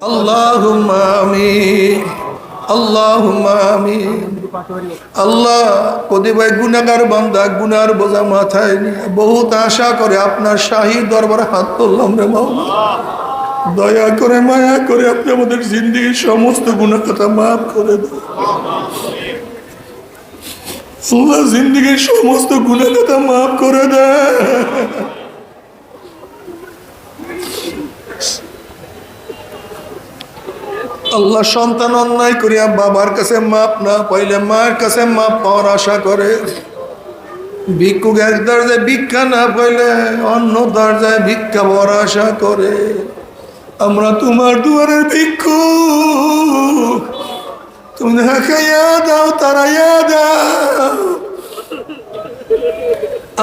আল্লাহ বান্দা গুনার মাথায় নিয়ে বহুত আশা করে আপনার শাহী দরবারে হাত তুললাম রে মাওলা দয়া করে, মায়া করে আপনি আমাদের জিন্দিগির সমস্ত গুণার কথা মাফ করে দেন। জিন্দিগির সমস্ত গুণার কথা মাফ করে দেয় আল্লাহ সন্তান অন্যায় করিয়া বাবার কাছে মাপ না পাইলে মায়ের কাছে মাপ পাওয়ার আশা করে। ভিক্ষুক এক দরজায় ভিক্ষা না পাইলে অন্য দরজায় ভিক্ষা পাওয়ার আশা করে। আমরা তোমার দুয়ারের ভিক্ষু। তুমি খাইয়া দাও তারা দাও।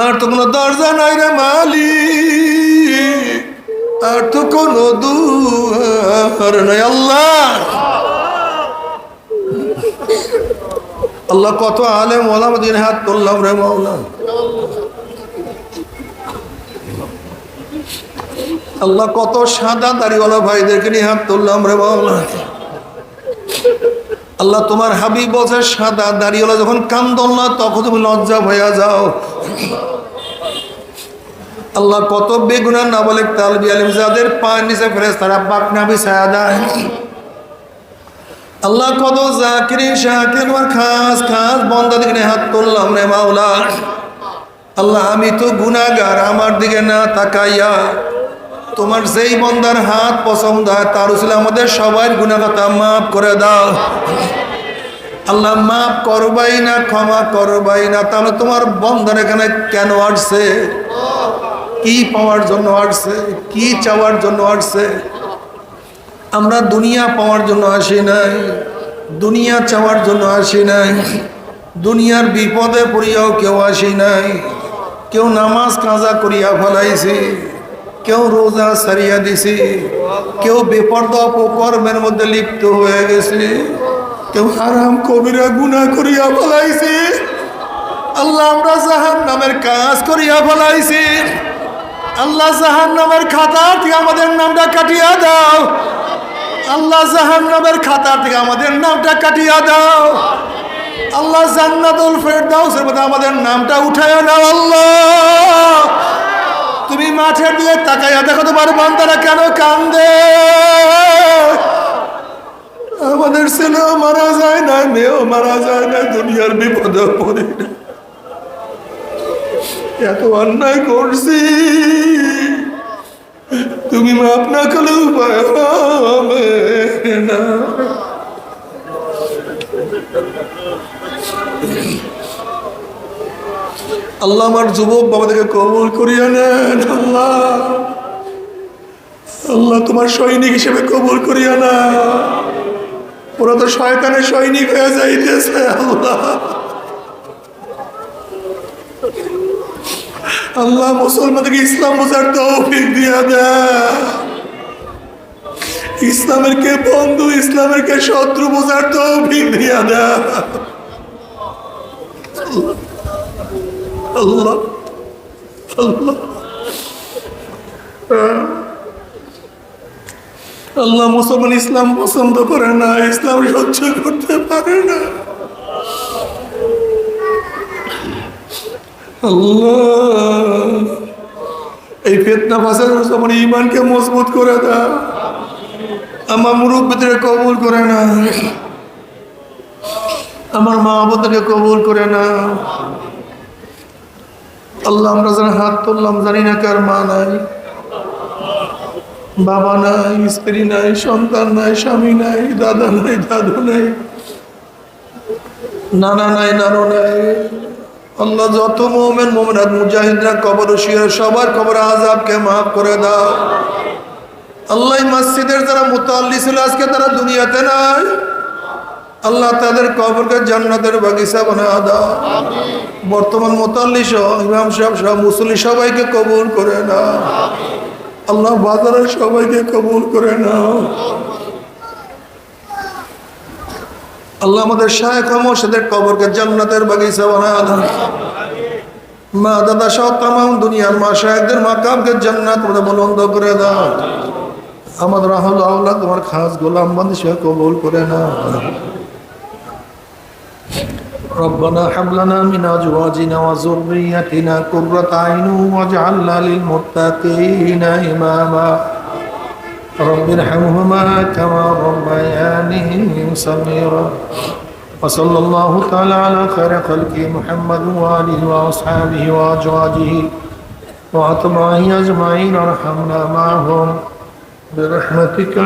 আর তো কোনো দরজা নাই রে মালিক। আর তো কোনো দুয়ার নাই, আল্লাহ। আল্লাহ কত আলেম ওলামদিন হাত তুললাম রে মাওলা। আল্লাহ কত সাদা দাড়িওয়ালা ভাইদেরকে নিয়ে হাত তুললাম রে মাওলা। আল্লাহ তোমার হাবিব বলছে, সাদা দাড়িওয়ালা যখন কান্দল না, তখন তুমি লজ্জা ভয়া যাও। আল্লাহ কত বেগুনা না বলে তালবি আলিম যাদের পায়ের নিচে ফেরেস তারা পাক নাবি সায়াদায় আল্লাহ কত জাকিরি, শাকির খাস খাস বন্ধা দিকে হাত তুললাম রে মাওলা। আল্লাহ, আমি তো গুনাগার আমার দিকে না তাকাইয়া তোমার যেই বন্দার হাত পছন্দ হয়, তার উচিত আমাদের সবাই গুণাগতা মাফ করে দাও। আল্লাহ, মাফ করবাই না, ক্ষমা করবাই না, তাহলে তোমার বন্ধার এখানে কেন আসছে? কি পাওয়ার জন্য আসছে, কি চাওয়ার জন্য আসছে? আমরা দুনিয়া পাওয়ার জন্য আসি নাই, দুনিয়া চাওয়ার জন্য আসি নাই, দুনিয়ার বিপদে পড়িয়াও কেউ আসি নাই। কেউ নামাজ কাজা করিয়া ফেলাইছি, কেউ রোজা সারিয়া দিছি, কেউ বেপর্দা অপকর্মের মধ্যে লিপ্ত হয়ে গেছে, কেউ হারাম কবিরা গুণা করিয়া ফেলাইছি। আল্লাহ আমরা জাহান নামের কাজ করিয়া ফেলাইছি। আল্লাহ জাহান নামের খাতা থেকে আমাদের নামটা কাটিয়া দাও। আল্লাহ জাহান নামের খাতা থেকে আমাদের নামটা কাটিয়া দাও। আল্লাহ জান্নাতুল ফেরদাউসের মধ্যে আমাদের নামটা উঠাইয়া দাও আল্লাহ। তুমি মাঠের দিকে তাকাইয়া দেখো তোমার বান্দারা কেন কান্দে? আমাদের ছেলেও মারা যায় না মেয়েও মারা যায় না দুনিয়ার বিপদে পড়ে না এত অন্যায় করছি। মাপ না। আল্লাহ আমার যুবক বাবাদেরকে কবুল করিয়া নেন, আল্লাহ। আল্লাহ তোমার সৈনিক হিসেবে কবুল করিয়া না ওরা তো শয়তানের সৈনিক হয়ে যাইতেছে, আল্লাহ। আল্লাহ মুসলমানদেরকে ইসলাম বোঝার তৌফিক দিয়া দেয় ইসলামের কে বন্ধু, ইসলামের কে শত্রু বোঝার তৌফিক দিয়া দেয় আল্লাহ আল্লাহ। আল্লাহ মুসলমান ইসলাম পছন্দ করে না, ইসলাম সহ্য করতে পারে না। আল্লাহ। এই ফেতনা ফাঁসার আমার ইমানকে মজবুত করে দাও। আমার মুরব্বীদের কবুল করে না আমার মা বাবাদেরকে কবুল করে না আল্লাহ, আমরা যেন হাত তুললাম, জানি না কার মা নাই। বাবা নাই, স্ত্রী নাই, সন্তান নাই, স্বামী নাই, দাদা নাই, দাদু নাই, নানা নাই, নানো নাই। আল্লাহ যত মোমেন মোমেনাত মুজাহিদরা কবর শুয়ে সবার কবর আজাবকে মাফ করে দাও। আল্লাহ মসজিদের যারা মুতাল্লি ছিল আজকে তারা দুনিয়াতে নাই। আল্লাহ তাদের কবরকে জান্নাতের বাগিচা বানা দাও। বর্তমান মোতাল্লি সহ ইমাম সাহেব সহ মুসল্লি সবাইকে কবুল করে না আল্লাহ বাজারের সবাইকে কবুল করে নাও। আল্লাহ আমাদের শায়েখ মোর্শেদের কবরকে জান্নাতের বাগিচা বানা দাও মা দাদা সহ তাম দুনিয়ার মা শাহেকদের মাকামকে জান্নাত মধ্যে বলন্দ করে দাও আমাদের রাহুল আল্লাহ তোমার খাস গোলাম বন্ধু সে কবুল করে না ربنا هب لنا من ازواجنا وذريتنا قرة اعين واجعلنا للمتقين اماما رب ارحمهما كما ربياني صغيرا. وصلى الله تعالى على خير خلقه محمد وآله وأصحابه وأزواجه وأتباعه أجمعين. ارحمنا معهم. برحمتك